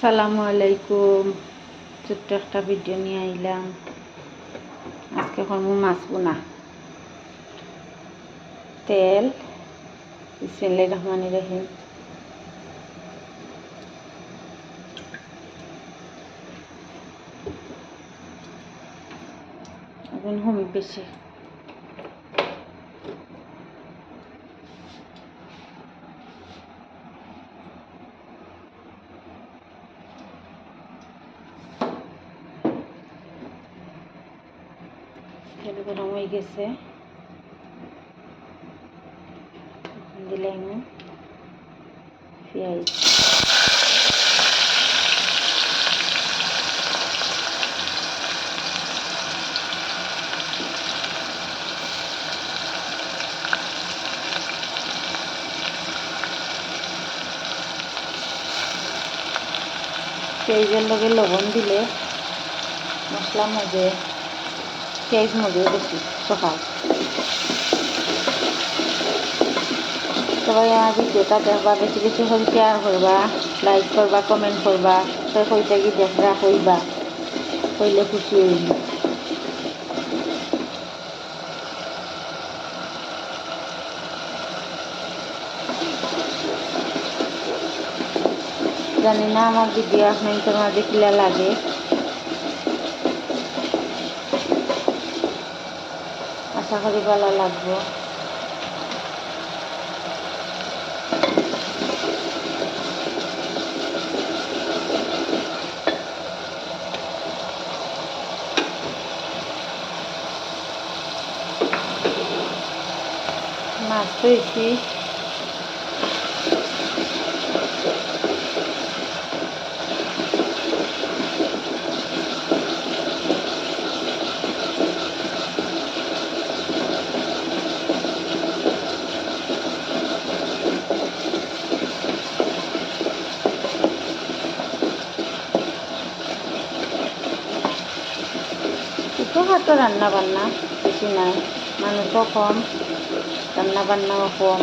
সালামু আলাইকুম। ছোট্ট একটা ভিডিও নিয়ে আইলাম। আজকে করব মাছ বোনা। তেল, বিসমিল্লাহ রহমান রহিম। এখন হুমি বেশি তেল গরম হয়ে গেছে দিলাম পেঁয়াজ পেঁয়াজের লগে লবণ দিলে মশলা মজে পেঁয়াজ মজে বেশি। সকাল। সবাই আমার ভিডিওটা দেখবা, বেশি বেশি করে শেয়ার করবা লাইক করবা কমেন্ট করবা সে কইতে কি দেখবা কইবা কইলে খুশি হইব। জানি না আমার ভিডিও আপনাদের মাঝে কিলা লাগে। করি ভালো লাগবো। মাছ পেয়েছি ছোটোখাটো রান্না বান্না বেশি নাই। মানুষও কম, রান্না বান্নাও কম।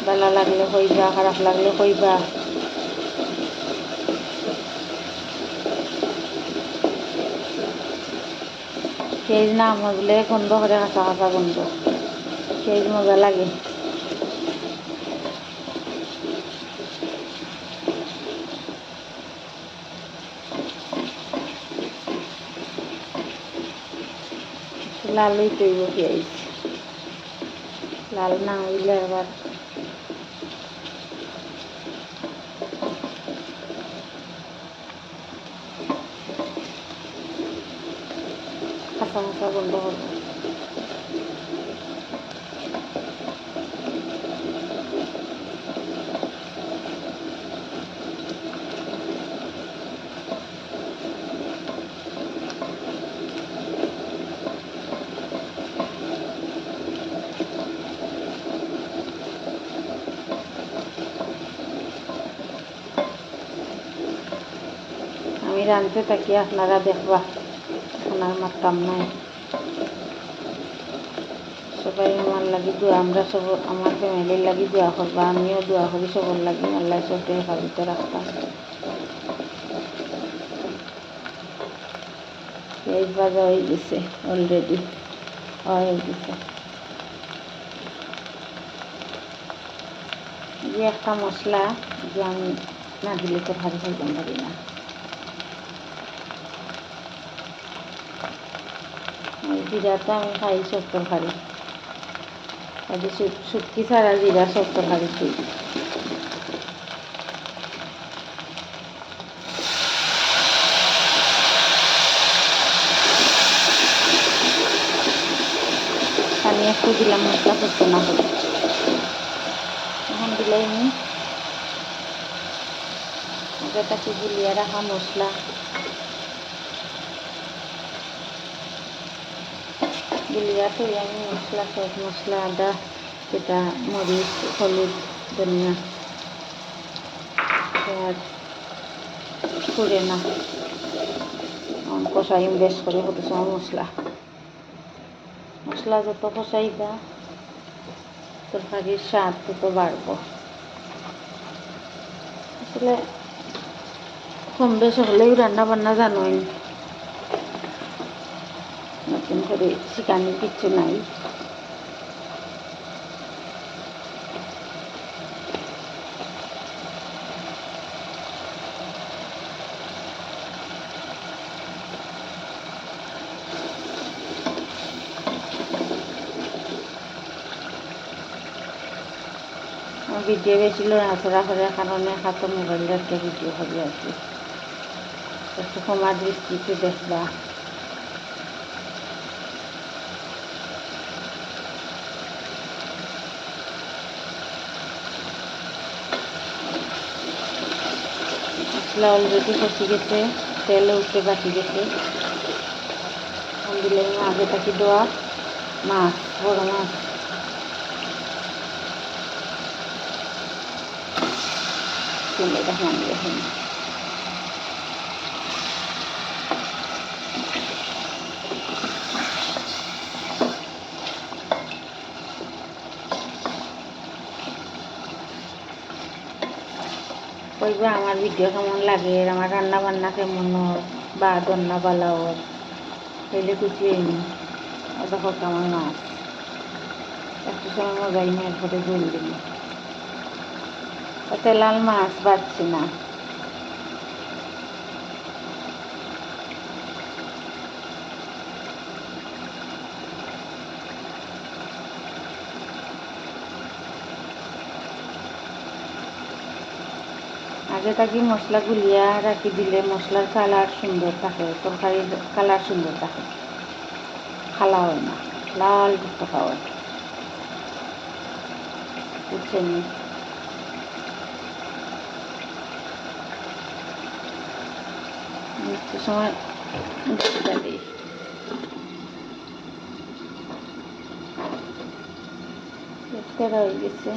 বেলা লাগলে কইবা খারাপ লাগলে কইবা পেঁয়াজ না মজলে গন্ধ করে কাঁচা কাঁচা গন্ধ। পেঁয়াজ মজা লাগে। লালই তৈব পেঁয়াজ লাল না হইলে আবার কাঁচা কাঁচা গন্ধ হবে আমি রাঁধতে থাকি, আপনারা দেখবা। এখন আর মারতাম নাই। সবাই আমার লাগি দোয়া, আমরা সব আমার ফ্যামিলির লাগি দোয়া করবা, আমিও দোয়া করি সবার লাগি, আল্লাহ সবকে হেফাজতে রাখতাম পেঁয়াজ ভাজা হয়ে গেছে অলরেডি হয়ে গেছে। যে একটা মশলা যে আমি না দিলে তো খাইতাম পারি না। জিরাটা আমি খাই সব তরকারি কাজে শুটকি ছাড়া জিরা সব তরকারি খাই। পানি একটু দিলাম মশলা করতে না করে এখন দিলে আমি আগেটাকে গুলিয়ে রাখা মশলা। গুলিয়া তো আমি মশলা, সব মশলা, আদা, যেটা মরিচ, হলুদ, ধনিয়া। পেঁয়াজ করে না। কষাই বেশ করে কত সময় মশলা। মশলা যত কষাইবা, তরকারির স্বাদ তত বাড়বো। আসলে কম বেশ হলেও রান্না বান্না জানোই নতুন করে শিখানোর কিছু নাই। ভিডিও বেশি লড়াচড়া করার কারণে হাতে মোবাইল রাখতে ভিডিও হবে আর কি। একটু ক্ষমা দৃষ্টিতে দেখবা। মশলা অলরেডি কষি গেছে, তেল উঠে বাকি গেছে। দিলে আগে থাকি দেওয়া। মাছ, বড় মাছ। দেখান, দেখুন। কইবা, আমার ভিডিও কেমন লাগে? আমার রান্না বান্না কেমন বা দন্না বালা ওর? হইলে কুচি হইনি। দেখো কেমন মাছ একটু সময় মজাই নিয়ে এরপরে জল এতে লাল মাছ পাচ্ছি না। আগে থাকি মশলা গুলিয়া রাখি দিলে মশলার কালার সুন্দর থাকে, তরকারির কালার সুন্দর থাকে। খালা হয় না, লাল যুক্ত খাওয়ার বুঝছেন? সময় রয়ে গেছে।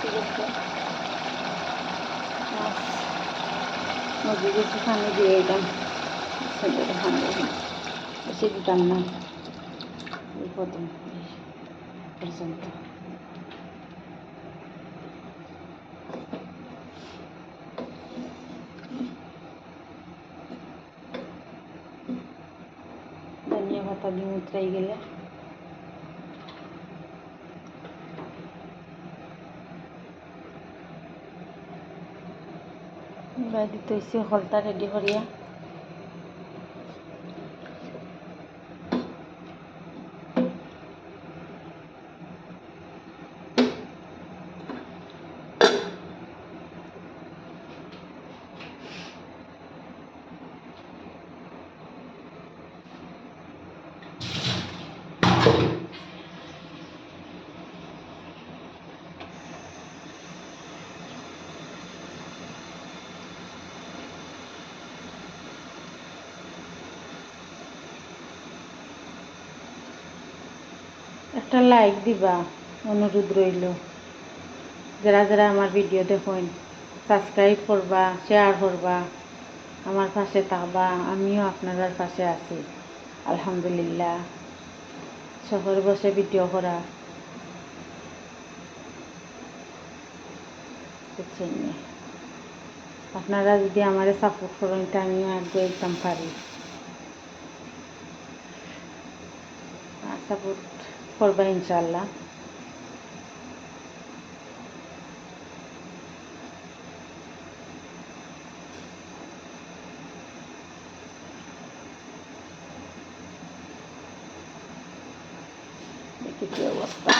ঠিক আছে মুরগি কিছু পানি দিয়ে দিলাম ছেলের বেশি দিতাম না প্রথম পর্যন্ত ধনিয়া পাতা দিয়ে গেলে দিতে হয়েছে হলতা রেডি করিয়া। একটা লাইক দিবা, অনুরোধ রইল। যারা যারা আমার ভিডিও দেখুন সাবস্ক্রাইব করবা শেয়ার করবা, আমার পাশে থাকবা, আমিও আপনার পাশে আছি। আলহামদুলিল্লাহ। শহরে বসে ভিডিও করা? আপনারা যদি আমারে সাপোর্ট করেন, তা আমিও আগে একদম পারি। সাপোর্ট করবা ইনশাল্লাহ কি অবস্থা।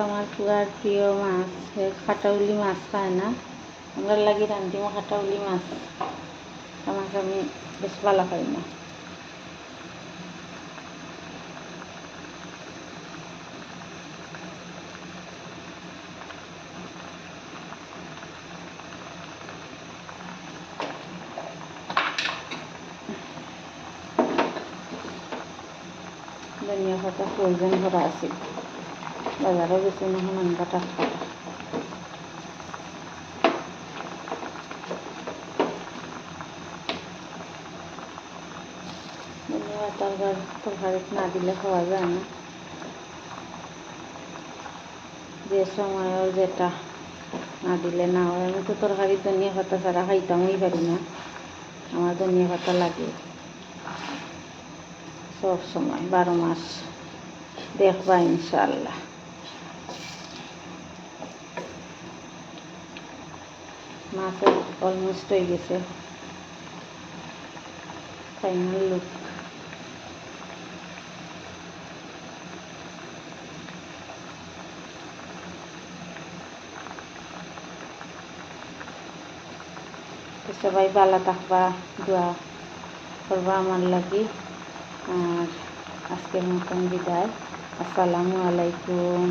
আমার পুরার প্রিয় মাছ খাটাউলি মাছ খায় না। আমরা লাগি রান্ধিম খাটাউলি মাছ। মাছ আমি বেশ ভালো খাই না। ধনিয়া পাতা প্রয়োজন করা আছে। বাজারও গেছে আনবা টাটকা ধনিয়া পাতা না দিলে খাওয়া যায় না যে সময় ওর যেটা না দিলে না হয় আমি তো তরকারি ধনিয়া পাতা ছাড়া খাইতামই পারি না আমার ধনিয়া পাতা লাগে সব সময় বারো মাস দেখবা ইনশাল্লাহ মাছ অলমোস্ট হয়ে গেছে। ফাইনাল লুক সবাই ভালো থাকবা, দোয়া করবা আমার লাগি। আর আজকের মতন বিদায়। আসসালামু আলাইকুম।